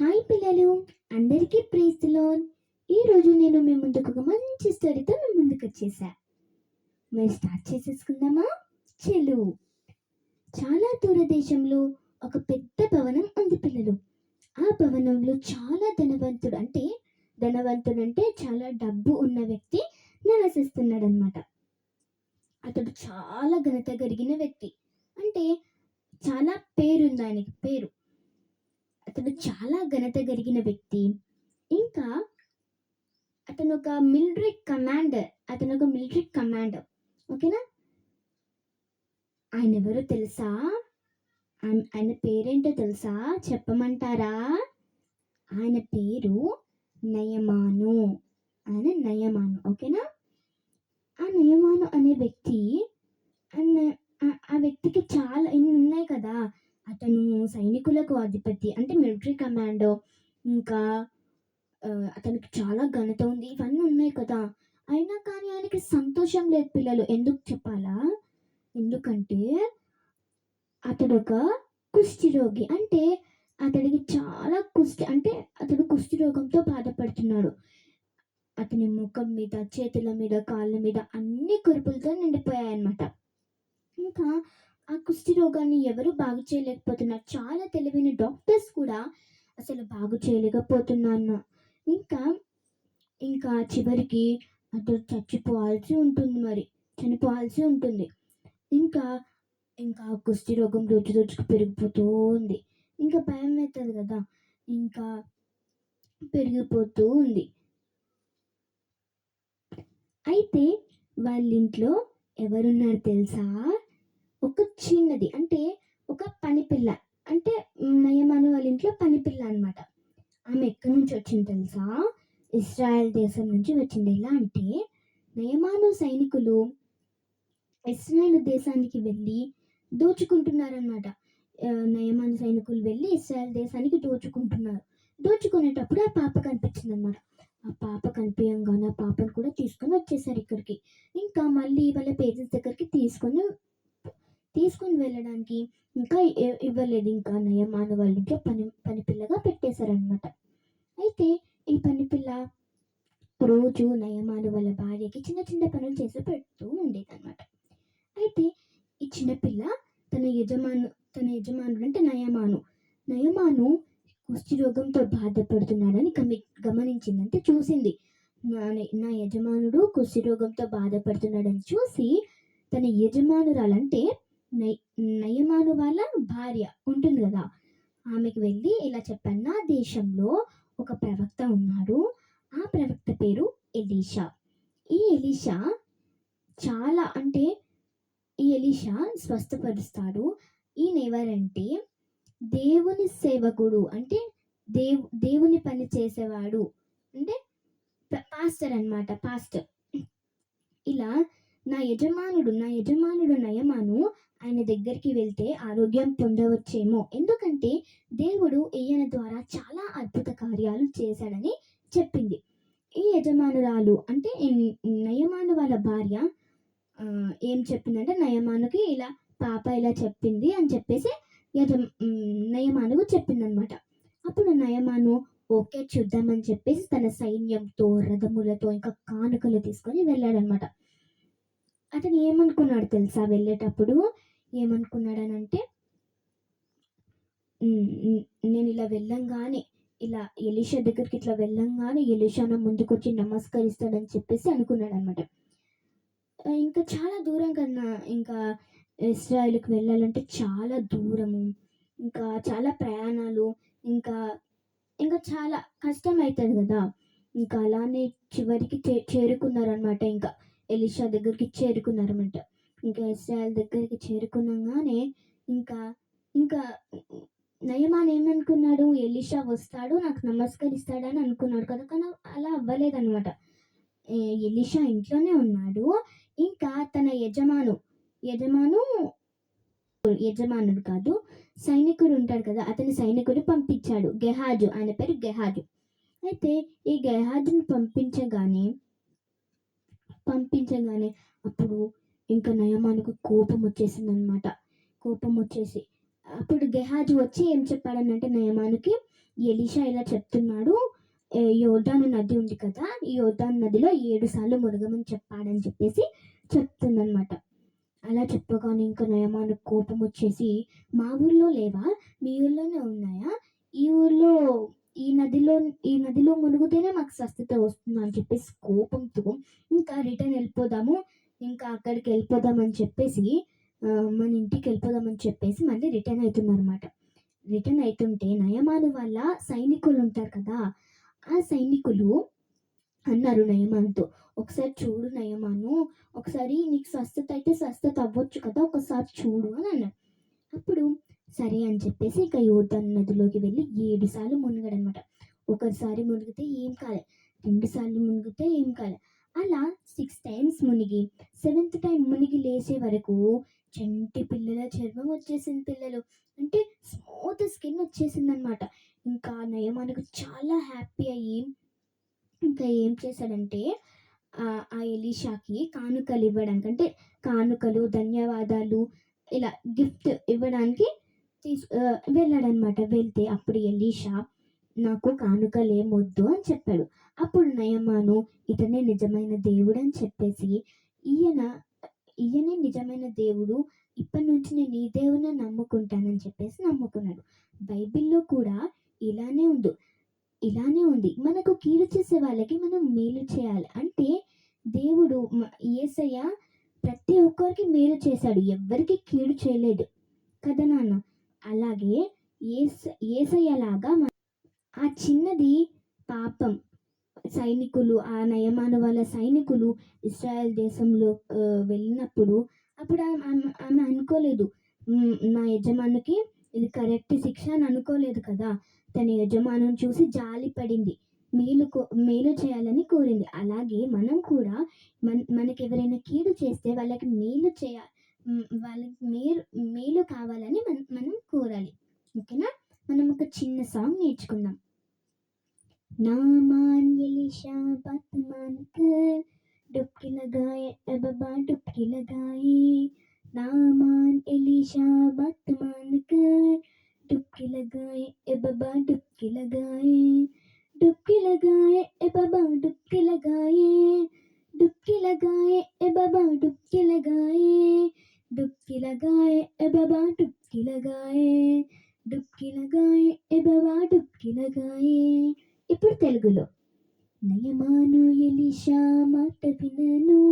Hi పిల్లలు అందరికీ ప్రేస్తులోన్ ఈరోజు నేను మీ ముందుకు ఒక మంచి స్టోరీతో మీ ముందుకు వచ్చేసా. మరి స్టార్ట్ చేసేసుకుందామా? చెలు. చాలా దూరదేశంలో ఒక పెద్ద భవనం ఉంది పిల్లలు. ఆ భవనంలో చాలా ధనవంతుడు అంటే ధనవంతుడు అంటే చాలా డబ్బు ఉన్న వ్యక్తి నివసిస్తున్నాడనమాట అతడు చాలా ఘనత కలిగిన వ్యక్తి. అంటే చాలా పేరుంది ఆయనకి పేరు. అతడు చాలా ఘనత కలిగిన వ్యక్తి. ఇంకా అతను ఒక మిలిటరీ కమాండర్ అతను ఒక మిలిటరీ కమాండర్ ఓకేనా? ఆయన ఎవరో తెలుసా ఆయన పేరేంటో తెలుసా? చెప్పమంటారా? ఆయన పేరు నయమాను. ఆయన నయమాను. ఓకేనా? ఆ నయమాను అనే వ్యక్తి ఆ- ఆ వ్యక్తికి చాలా ఇన్ని ఉన్నాయి కదా. అతను సైనికులకు అధిపతి అంటే మిలిటరీ కమాండో ఇంకా అతనికి చాలా ఘనత ఉంది. ఇవన్నీ ఉన్నాయి కదా. అయినా కానీ ఆయనకి సంతోషం లేదు పిల్లలు. ఎందుకు చెప్పాలా? ఎందుకంటే అతడు ఒక కుష్టి రోగి. అంటే అతడికి చాలా కుష్టి అంటే అతడు కుష్టి రోగంతో బాధపడుతున్నాడు. అతని ముఖం మీద చేతుల మీద కాళ్ళ మీద అన్ని కురుపులతో నిండిపోయాయన్నమాట. ఇంకా ఆ కుష్టి రోగాన్ని ఎవరు బాగు చేయలేకపోతున్నారు? చాలా తెలివైన డాక్టర్స్ కూడా అసలు బాగు చేయలేకపోతున్నాను. ఇంకా ఇంకా చివరికి అతడు చచ్చిపోవాల్సి ఉంటుంది మరి. చనిపోవాల్సి ఉంటుంది. ఇంకా ఇంకా కుష్టి రోగం రోజు రోజుకు పెరిగిపోతూ ఉంది. ఇంకా భయం అవుతుంది కదా. ఇంకా పెరిగిపోతూ ఉంది. అయితే వాళ్ళ ఇంట్లో ఎవరున్నారు తెలుసా? ఒక చిన్నది అంటే ఒక పనిపిల్ల అంటే నయమాను వాళ్ళ ఇంట్లో పనిపిల్ల అనమాట ఆమె ఎక్కడి నుంచి వచ్చింది తెలుసా? ఇస్రాయల్ దేశం నుంచి వచ్చింది. ఎలా అంటే నయమాను సైనికులు ఇస్రాయల్ దేశానికి వెళ్ళి దోచుకుంటున్నారనమాట నయమాను సైనికులు వెళ్ళి ఇస్రాయల్ దేశానికి దోచుకుంటున్నారు. దోచుకునేటప్పుడు ఆ పాప కనిపించింది అనమాట ఆ పాప కనిపించగానే ఆ పాపను కూడా తీసుకొని వచ్చేసారు ఇక్కడికి. ఇంకా మళ్ళీ వాళ్ళ పేరెంట్స్ దగ్గరికి తీసుకొని తీసుకొని వెళ్ళడానికి ఇంకా ఇవ్వలేదు. ఇంకా నయమాన వాళ్ళ ఇంట్లో పని పనిపిల్లగా పెట్టేశారనమాట అయితే ఈ పనిపిల్ల రోజు నయమాన వాళ్ళ భార్యకి చిన్న చిన్న పనులు చేసి పెడుతూ ఉండేదన్నమాట. అయితే ఈ చిన్నపిల్ల తన యజమాను తన యజమానుడు అంటే నయమాను. నయమాను కుష్టి రోగంతో బాధపడుతున్నాడని గమి గమనించిందంటే చూసింది. నా నా యజమానుడు కుష్టి రోగంతో బాధపడుతున్నాడని చూసి తన యజమానురాలంటే నయ నయమాను వాళ్ళ భార్య ఉంటుంది కదా. ఆమెకి వెళ్ళి ఇలా చెప్పాను నా దేశంలో ఒక ప్రవక్త ఉన్నాడు. ఆ ప్రవక్త పేరు ఎలీషా. ఈ ఎలీషా చాలా అంటే ఈ ఎలీషా స్వస్థపరుస్తాడు. ఈయన ఎవరంటే దేవుని సేవకుడు అంటే దేవు దేవుని పని చేసేవాడు అంటే పాస్టర్ అన్నమాట పాస్టర్. ఇలా నా యజమానుడు నా యజమానుడు నయమాను ఆయన దగ్గరికి వెళ్తే ఆరోగ్యం పొందవచ్చేమో. ఎందుకంటే దేవుడు ఈయన ద్వారా చాలా అద్భుత కార్యాలు చేశాడని చెప్పింది. ఈ యజమానురాలు అంటే నయమాను వాళ్ళ భార్య ఏం చెప్పిందంటే నయమానుకి ఇలా పాప ఇలా చెప్పింది అని చెప్పేసి యజ నయమానుకు చెప్పిందనమాట. అప్పుడు నయమాను ఓకే చూద్దామని చెప్పేసి తన సైన్యంతో రథములతో ఇంకా కానుకలు తీసుకొని వెళ్ళాడనమాట. అతను ఏమనుకున్నాడు తెలుసా? వెళ్ళేటప్పుడు ఏమనుకున్నాడనంటే నేను ఇలా వెళ్ళంగానే ఇలా ఎలీషా దగ్గరికి ఇట్లా వెళ్ళంగానే ఎలీషా ముందుకొచ్చి ముందుకు వచ్చి నమస్కరిస్తాడని చెప్పేసి అనుకున్నాడు అనమాట ఇంకా చాలా దూరం కన్నా ఇంకా ఇస్రాయల్కి వెళ్ళాలంటే చాలా దూరము ఇంకా చాలా ప్రయాణాలు ఇంకా ఇంకా చాలా కష్టం అవుతుంది కదా. ఇంకా అలానే చివరికి చే చేరుకున్నారనమాట ఇంకా ఎలిషా దగ్గరికి చేరుకున్నారన్నమాట ఇంకా ఇస్రాయల్ దగ్గరికి చేరుకున్నాగానే ఇంకా ఇంకా నయమాన్ ఏమనుకున్నాడు? ఎలిషా వస్తాడు నాకు నమస్కరిస్తాడని అనుకున్నాడు కదా కానీ అలా అవ్వలేదన్నమాట. ఎలిషా ఇంట్లోనే ఉన్నాడు. ఇంకా తన యజమాను యజమాను యజమానుడు కాదు సైనికుడు ఉంటాడు కదా అతని సైనికుడు పంపించాడు గెహాజు ఆయన పేరు గెహాజు. అయితే ఈ గెహాజుని పంపించగానే పంపించగానే అప్పుడు ఇంకా నయమానికి కోపం వచ్చేసింది అనమాట కోపం వచ్చేసి అప్పుడు గెహాజు వచ్చి ఏం చెప్పాడనంటే నయమానికి ఎలీషా ఇలా చెప్తున్నాడు ఏ నది ఉంది కదా ఈ యోర్దాను నదిలో ఏడు సార్లు మురగమని చెప్పాడని చెప్పేసి చెప్తుందనమాట అలా చెప్పగానే ఇంకా నయమాను కోపం వచ్చేసి మా ఊర్లో లేవా? మీ ఊర్లోనే ఉన్నాయా? ఈ ఊర్లో ఈ నదిలో ఈ నదిలో మునిగితేనే మాకు స్వస్థత వస్తుంది? అని చెప్పేసి కోపంతో ఇంకా రిటర్న్ వెళ్ళిపోదాము. ఇంకా అక్కడికి వెళ్ళిపోదామని చెప్పేసి మన ఇంటికి వెళ్ళిపోదామని చెప్పేసి మళ్ళీ రిటర్న్ అవుతున్నారన్నమాట. రిటర్న్ అవుతుంటే నయమాను వాళ్ళ సైనికులు ఉంటారు కదా ఆ సైనికులు అన్నారు నయమాన్తో ఒకసారి చూడు నయమాను ఒకసారి నీకు స్వస్థత అయితే స్వస్థత అవ్వచ్చు కదా ఒకసారి చూడు అని అన్నారు. అప్పుడు సరే అని చెప్పేసి ఇక యువత నదిలోకి వెళ్ళి ఏడు సార్లు ఒకసారి మునిగితే ఏం కాలే రెండు సార్లు మునిగితే ఏం కాలే. అలా సిక్స్ టైమ్స్ మునిగి సెవెంత్ టైం మునిగి లేచే వరకు చంటి పిల్లల చర్మం వచ్చేసింది పిల్లలు. అంటే స్మూత్ స్కిన్ వచ్చేసింది అనమాట ఇంకా నయమానికి చాలా హ్యాపీ అయ్యి ఇంకా ఏం చేశాడంటే ఆ ఎలీషాకి కానుకలు ఇవ్వడానికి అంటే కానుకలు ధన్యవాదాలు ఇలా గిఫ్ట్ ఇవ్వడానికి తీసు వెళ్ళాడనమాట వెళ్తే అప్పుడు ఎలీషా నాకు కానుకలేమొద్దు అని చెప్పాడు. అప్పుడు నయమాను ఇతనే నిజమైన దేవుడు అని చెప్పేసి ఈయన ఈయనే నిజమైన దేవుడు ఇప్పటి నుంచి నేను ఈ దేవుని నమ్ముకుంటానని చెప్పేసి నమ్ముకున్నాడు. బైబిల్లో కూడా ఇలానే ఉంది. ఇలానే ఉంది. మనకు కీడు చేసే వాళ్ళకి మనం మేలు చేయాలి. అంటే దేవుడు ఏసయ్య ప్రతి ఒక్కరికి మేలు చేశాడు. ఎవ్వరికి కీడు చేయలేదు. కదా నాన్న? అలాగే ఏస ఏసయ్యలాగా మ- ఆ చిన్నది పాపం. సైనికులు ఆ నయమాన వాళ్ళ సైనికులు ఇస్రాయల్ దేశంలో వెళ్ళినప్పుడు అప్పుడు ఆమె ఆమె- ఆమె అనుకోలేదు. నా యజమానికి ఇది కరెక్ట్ శిక్ష అని అనుకోలేదు కదా. తన యజమానుని చూసి జాలి పడింది. మేలు కో- మేలు చేయాలని కోరింది. అలాగే మనం కూడా మన మనకి ఎవరైనా కీడు చేస్తే వాళ్ళకి మేలు చేయ వాళ్ళకి మేలు మేలు కావాలని మనం మనం కోరాలి. ఓకేనా? మనం ఒక చిన్న సాంగ్ నేర్చుకుందాం. नामान ये लिशा बात मानकर डुबकी लगाए, ए बाबा डुबकी लगाए। नामान एलिशा बात मानकर डुबकी लगाए, ए बाबा डुबकी लगाए। डुबकी लगाए, ए बाबा डुबकी लगाए। डुबकी लगाए, ए बाबा डुबकी लगाए। डुबकी लगाए, ए बाबा डुबकी लगाए। डुबकी लगाए, ए बाबा डुबकी लगाए। ఇప్పుడు తెలుగులో. నయమాను ఎలిషా మాట వినను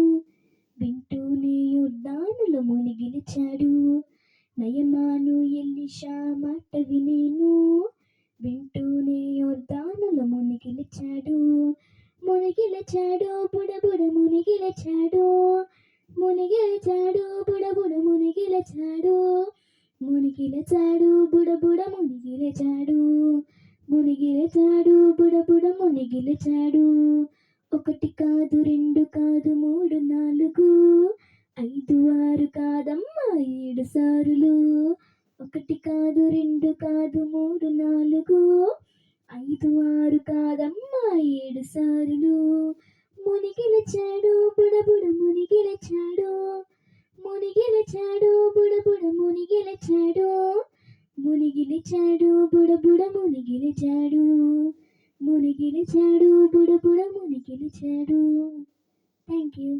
వింటూనే యుద్ధానులో మునిగిలిచాడు నయమాను ఎలిషా మాట వినేను వింటూనే యుద్ధానులో మునిగిలిచాడు మునిగిలిచాడు బుడబుడ మునిగిలచాడు మునిగిలచాడు బుడబుడ మునిగిలిచాడు మునిగిలచాడు బుడబుడ మునిగిలిచాడు మునిగిలచాడు బుడబుడ మునిగిలచాడు. ఒకటి కాదు రెండు కాదు మూడు నాలుగు ఐదు ఆరు కాదమ్మా ఏడు సారులు. ఒకటి కాదు రెండు కాదు మూడు నాలుగు ఐదు ఆరు కాదమ్మా ఏడు సారులు. మునిగిలచాడు బుడబుడ మునిగిలచాడు. మునిగిలచాడు బుడబుడ మునిగిలచాడు. మునిగిలిచాడు బుడబుడ మునిగిలిచాడు. మునిగిలిచాడు బుడబుడ మునిగిలిచాడు. Thank you